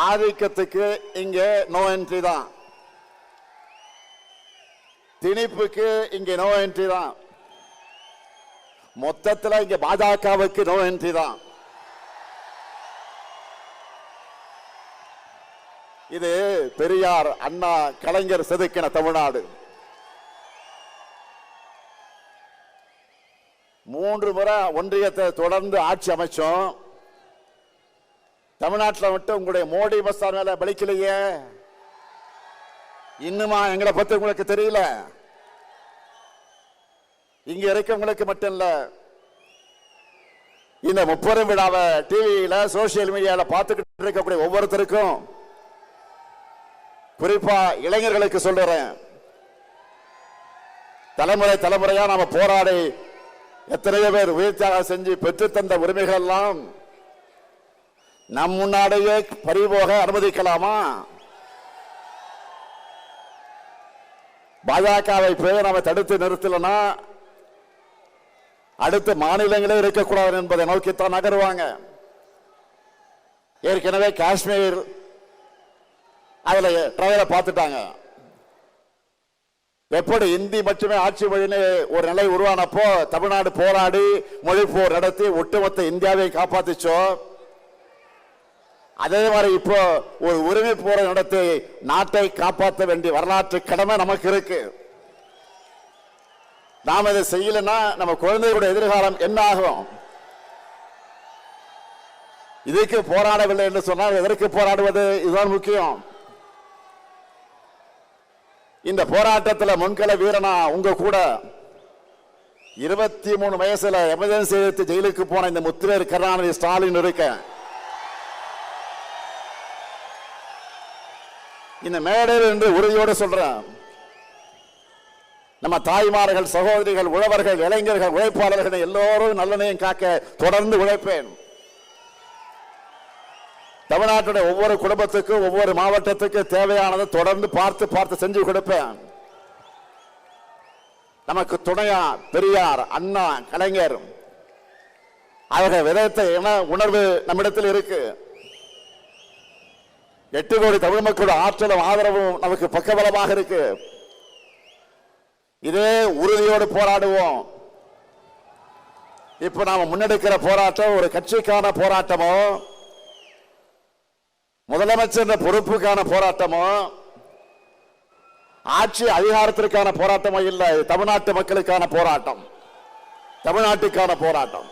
ஆதிக்கத்துக்கு இங்கே no entry தான். திணிப்புக்கு இங்கே நோ என்ட்ரி தான். மொத்தத்தில் இங்கே பாஜகவுக்கு நோ என்ட்ரி தான். இது பெரியார் அண்ணா கலைஞர் செதுக்கின தமிழ்நாடு. மூன்று முறை ஒன்றியத்தை தொடர்ந்து ஆட்சி அமைச்சோம். தமிழ்நாட்டில் மட்டும் உங்களுடைய மோடி பஸ்தார் மேல பலிக்கலையே. இன்னுமா எங்களை பத்தி உங்களுக்கு தெரியல? இங்க இருக்கவங்களுக்கு மட்டும் இல்ல இந்த முப்பெரும் விழாவை டிவியில சோசியல் மீடியால பார்த்துக்கிட்டு இருக்கக்கூடிய ஒவ்வொருத்தருக்கும் குறிப்பா இளைஞர்களுக்கு சொல்றேன். தலைமுறை தலைமுறையா நாம போராடி எத்தனையோ பேர் உயிர் தியாகம் செஞ்சு பெற்றுத்தந்த உரிமைகள் எல்லாம் நம் முன்னாடியே பறிபோக அனுமதிக்கலாமா? பாஜகவை போய் நாம தடுத்து நிறுத்தலனா? அடுத்த மாநிலங்களே இருக்கக்கூடாது என்பதை நோக்கித்தான் நகருவாங்க. ஏற்கனவே காஷ்மீர் அதில் ட்ரையலை பார்த்துட்டாங்க. எப்படி இந்தி மட்டுமே ஆட்சி மொழின்னு ஒரு நிலை உருவானப்போ தமிழ்நாடு போராடி மொழி போர் நடத்தி ஒட்டுமொத்த இந்தியாவை காப்பாத்திச்சோ? அதே மாதிரி இப்போ ஒரு உரிமை போற நடத்தி நாட்டை காப்பாற்ற வேண்டிய வரலாற்று கடமை நமக்கு இருக்கு. நாம் இதை செய்யலைன்னா நம்ம குழந்தைகளுடைய எதிர்காலம் என்ன ஆகும்? இதுக்கு போராடவில்லை என்று சொன்னால் எதற்கு போராடுவது? இதுதான் முக்கியம். இந்த போராட்டத்தில் முன்கள வீரனா உங்க கூட இருபத்தி மூணு வயசுல எமர்ஜென்சி எடுத்து ஜெயிலுக்கு போன இந்த முத்துவேர் கருணாநிதி ஸ்டாலின் இருக்க இந்த மேடையில் என்று உறுதியோடு சொல்றேன். நம்ம தாய்மார்கள் சகோதரிகள் உழவர்கள் இளைஞர்கள் உழைப்பாளர்கள் எல்லோரும் நல்லனையும் காக்க தொடர்ந்து உழைப்பேன். தமிழ்நாட்டுடைய ஒவ்வொரு குடும்பத்துக்கும் ஒவ்வொரு மாவட்டத்துக்கு தேவையானதை தொடர்ந்து பார்த்து பார்த்து செஞ்சு கொடுப்பேன். நமக்கு துணையா பெரியார் அண்ணா கலைஞர் அவர்கள் விதத்தை என உணர்வு நம்மிடத்தில் இருக்கு. எட்டு கோடி தமிழ் மக்களோட ஆற்றலும் ஆதரவும் நமக்கு பக்கபலமாக இருக்கு. இதே உறுதியோடு போராடுவோம். இப்ப நாம முன்னெடுக்கிற போராட்டம் ஒரு கட்சிக்கான போராட்டமோ முதலமைச்சர் பொறுப்புக்கான போராட்டமோ ஆட்சி அதிகாரத்திற்கான போராட்டமோ இல்லை தமிழ்நாட்டு மக்களுக்கான போராட்டம். தமிழ்நாட்டுக்கான போராட்டம்.